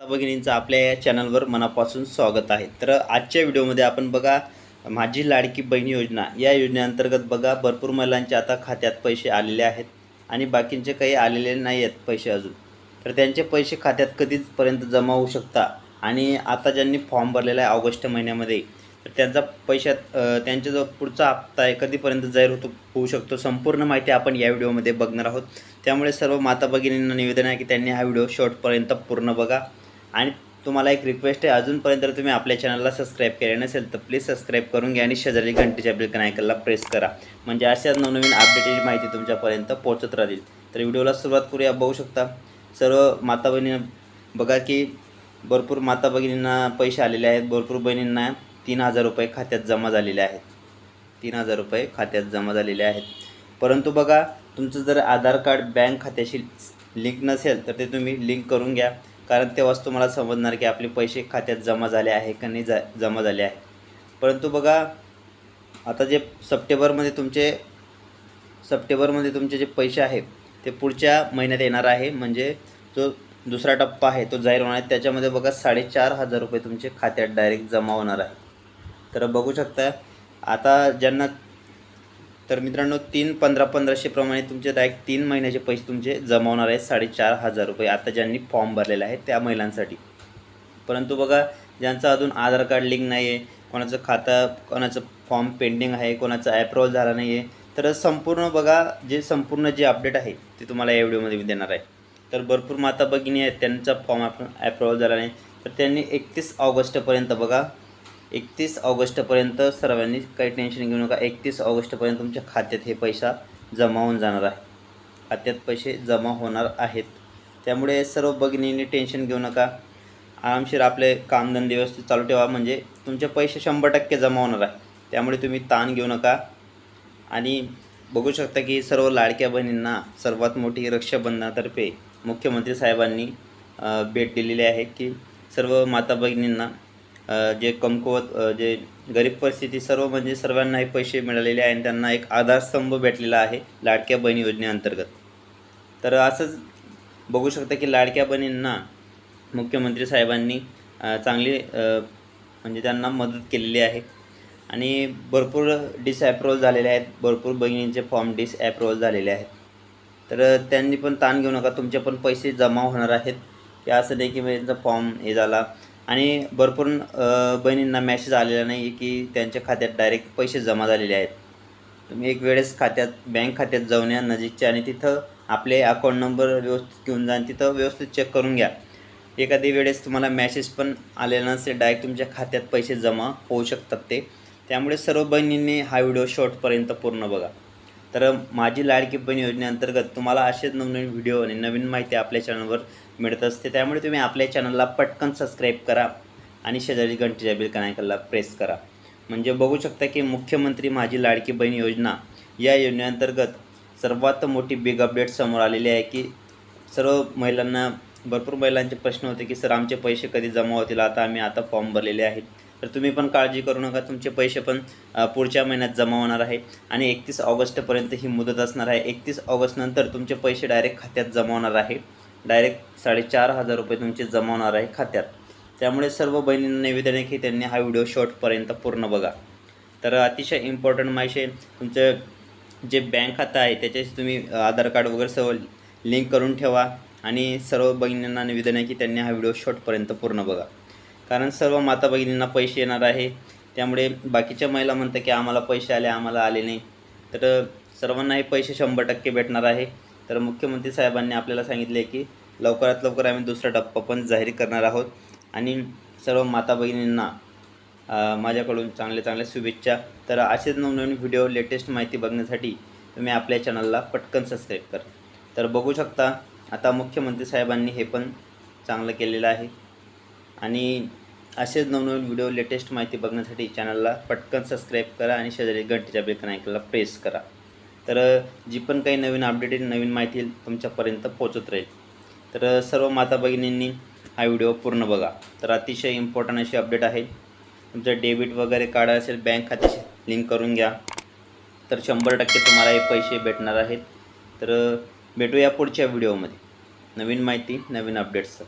भगिनींचं आपल्या या चॅनलवर मनापासून स्वागत आहे. तर आजच्या व्हिडिओमध्ये आपण बघा माझी लाडकी बहीण योजना. या योजनेअंतर्गत बघा भरपूर महिलांच्या आता खात्यात पैसे आलेले आहेत आणि बाकींचे काही आलेले नाही आहेत पैसे अजून. तर त्यांचे पैसे खात्यात कधीचपर्यंत जमा होऊ शकता? आणि आता ज्यांनी फॉर्म भरलेला आहे ऑगस्ट महिन्यामध्ये तर त्यांचा पैशात त्यांचा जो पुढचा हप्ता आहे कधीपर्यंत जाहीर होतो होऊ शकतो संपूर्ण माहिती आपण या व्हिडिओमध्ये बघणार आहोत. त्यामुळे सर्व माता भगिनींना निवेदन आहे की त्यांनी हा व्हिडिओ शॉर्टपर्यंत पूर्ण बघा. आणि तुम्हाला एक रिक्वेस्ट आहे अजूनपर्यंत जर तुम्ही आपल्या चॅनलला सबस्क्राईब केले नसेल तर प्लीज सबस्क्राईब करून घ्या आणि शेजारी घंटेच्या बेलकन आयकनला प्रेस करा. म्हणजे अशाच नवनवीन अपडेटेड माहिती तुमच्यापर्यंत पोहोचत राहील तर व्हिडिओला सुरुवात करूया बघू शकता. सर्व माता बहिणी बघा की भरपूर माता भगिनींना पैसे आलेले आहेत. भरपूर बहिणींना तीन हजार रुपये खात्यात जमा झालेले आहेत. तीन हजार रुपये खात्यात जमा झालेले आहेत. परंतु बघा तुमचं जर आधार कार्ड बँक खात्याशी लिंक नसेल तर ते तुम्ही लिंक करून घ्या. कारण तेव्हाच तुम्हाला समजणार की आपले पैसे खात्यात जमा झाले आहे का नाही जा जमा झाले आहे. परंतु बघा आता जे सप्टेंबरमध्ये तुमचे सप्टेंबरमध्ये तुमचे जे पैसे आहेत ते पुढच्या महिन्यात येणार आहे. म्हणजे जो दुसरा टप्पा आहे तो जाहीर होणार आहे. त्याच्यामध्ये बघा साडेचार हजार रुपये तुमचे खात्यात डायरेक्ट जमा होणार आहे. तर बघू शकता आता ज्यांना तर मित्रांनो तीन पंधरा पंधराशेप्रमाणे तुमचे डायरेक्ट तीन महिन्याचे पैसे तुमचे जमावणार आहे आहेत साडेचार हजार रुपये. आता ज्यांनी फॉर्म भरलेला आहे त्या महिलांसाठी. परंतु बघा ज्यांचं अजून आधार कार्ड लिंक नाही आहे कोणाचं खातं कोणाचं फॉर्म पेंडिंग आहे कोणाचं ॲप्रुव्हल झाला नाही आहे तर संपूर्ण बघा जे संपूर्ण जे अपडेट आहे ते तुम्हाला या व्हिडिओमध्ये मी देणार आहे. तर भरपूर माता भगिनी आहेत त्यांचा फॉर्म आपण ॲप्रुव्हल झाला नाही. तर त्यांनी एकतीस ऑगस्टपर्यंत बघा एकतीस ऑगस्टपर्यंत सर्वांनी काही टेन्शन घेऊ नका. एकतीस ऑगस्टपर्यंत तुमच्या खात्यात हे पैसा जमा होऊन जाणार आहे. खात्यात पैसे जमा होणार आहेत. त्यामुळे सर्व भगिनींनी टेन्शन घेऊ नका. आरामशीर आपले कामधंदे व्यवस्थित चालू ठेवा. म्हणजे तुमचे पैसे शंभर टक्के जमा होणार आहे. त्यामुळे तुम्ही ताण घेऊ नका. आणि बघू शकता की सर्व लाडक्या बहिणींना सर्वात मोठी रक्षाबंधनातर्फे मुख्यमंत्री साहेबांनी भेट दिलेली आहे की सर्व माता भगिनींना जे कमकुवत जे गरीब परिस्थिती सर्व म्हणजे सर्वांना हे पैसे मिळालेले आहे आणि त्यांना एक आधारस्तंभ भेटलेला आहे लाडक्या बहिणी योजनेअंतर्गत. तर असंच बघू शकता की लाडक्या बहिणींना मुख्यमंत्री साहेबांनी चांगली म्हणजे त्यांना मदत केलेली आहे. आणि भरपूर डिसॲप्रुव्हल झालेले आहेत भरपूर बहिणींचे फॉर्म डिसॲप्रुव्हल झालेले आहेत. तर त्यांनी पण ताण घेऊ नका तुमचे पण पैसे जमा होणार आहेत. की असं नाही की म्हणजे त्यांचा फॉर्म हे झाला आणि भरपूर बहिणींना मॅसेज आलेला नाही की त्यांच्या खात्यात डायरेक्ट पैसे जमा झालेले आहेत. तुम्ही एक वेळेस खात्यात बँक खात्यात जाऊन या नजीकचे आणि तिथं आपले अकाउंट नंबर व्यवस्थित घेऊन जा आणि तिथं व्यवस्थित चेक करून घ्या. एखादी वेळेस तुम्हाला मॅसेज पण आलेला नसेल डायरेक्ट तुमच्या खात्यात पैसे जमा होऊ शकतात ते. त्यामुळे सर्व बहिणींनी हा व्हिडिओ शॉर्टपर्यंत पूर्ण बघा. तर माझी लाडकी बहीण योजनेअंतर्गत तुम्हाला असेच नवनवीन व्हिडिओ आणि नवीन माहिती आपल्या चॅनलवर मिळत असते त्यामुळे तुम्ही आपल्या चॅनलला पटकन सबस्क्राईब करा आणि शेजारी घंटेच्या बिल कनायकलला प्रेस करा. म्हणजे बघू शकता की मुख्यमंत्री माझी लाडकी बहीण योजना या योजनेअंतर्गत सर्वात मोठी बिग अपडेट समोर आलेली आहे की सर्व महिलांना भरपूर महिलांचे प्रश्न होते की सर आमचे पैसे कधी जमा होतील? आता आम्ही आता फॉर्म भरलेले आहेत. तर तुम्ही पण काळजी करू नका तुमचे पैसे पण पुढच्या महिन्यात जमा होणार आहे. आणि एकतीस ऑगस्टपर्यंत ही मुदत असणार आहे. एकतीस ऑगस्टनंतर तुमचे पैसे डायरेक्ट खात्यात जमा होणार आहे. डायरेक्ट साडेचार हजार रुपये तुमचे जमा होणार आहे खात्यात. त्यामुळे सर्व बहिणींना निवेदन आहे की त्यांनी हा व्हिडिओ शॉर्टपर्यंत पूर्ण बघा. तर अतिशय इम्पॉर्टंट माहिती आहे. तुमचं जे बँक खातं आहे त्याच्याशी तुम्ही आधार कार्ड वगैरे सर्व लिंक करून ठेवा. आणि सर्व बहिणींना निवेदन आहे की त्यांनी हा व्हिडिओ शॉर्टपर्यंत पूर्ण बघा. कारण सर्व माता भगिनींना पैसे येणार आहे. त्यामुळे बाकीच्या महिला म्हणतात की आम्हाला पैसे आले आम्हाला आले नाही. तर सर्वांना हे पैसे शंभर टक्के भेटणार आहे. तर मुख्यमंत्री साहेबांनी आपल्याला सांगितले की लवकरात लवकर आम्ही दुसरा टप्पा पण जाहीर करणार आहोत. आणि सर्व माता भगिनींना माझ्याकडून चांगल्या चांगल्या शुभेच्छा. तर असेच नवनवीन व्हिडिओ लेटेस्ट माहिती बघण्यासाठी तुम्ही आपल्या चॅनलला पटकन सबस्क्राईब करा. तर बघू शकता आता मुख्यमंत्री साहेबांनी हे पण चांगलं केलेलं आहे. आणि असेच नवनवीन व्हिडिओ लेटेस्ट माहिती बघण्यासाठी चॅनलला पटकन सबस्क्राईब करा आणि शेजारी घंटेच्या बेकन ऐकायला प्रेस करा. तर जी पण काही नवीन अपडेटेड नवीन माहिती तुमच्यापर्यंत पोहोचत राहील. तर सर्व माता भगिनींनी हा व्हिडिओ पूर्ण बघा. तर अतिशय इम्पॉर्टंट अशी अपडेट आहे. तुमचं डेबिट वगैरे कार्ड असेल बँक खात्याशी लिंक करून घ्या. तर शंभर टक्के तुम्हाला हे पैसे भेटणार आहेत. तर भेटूया पुढच्या व्हिडिओमध्ये नवीन माहिती नवीन अपडेट्स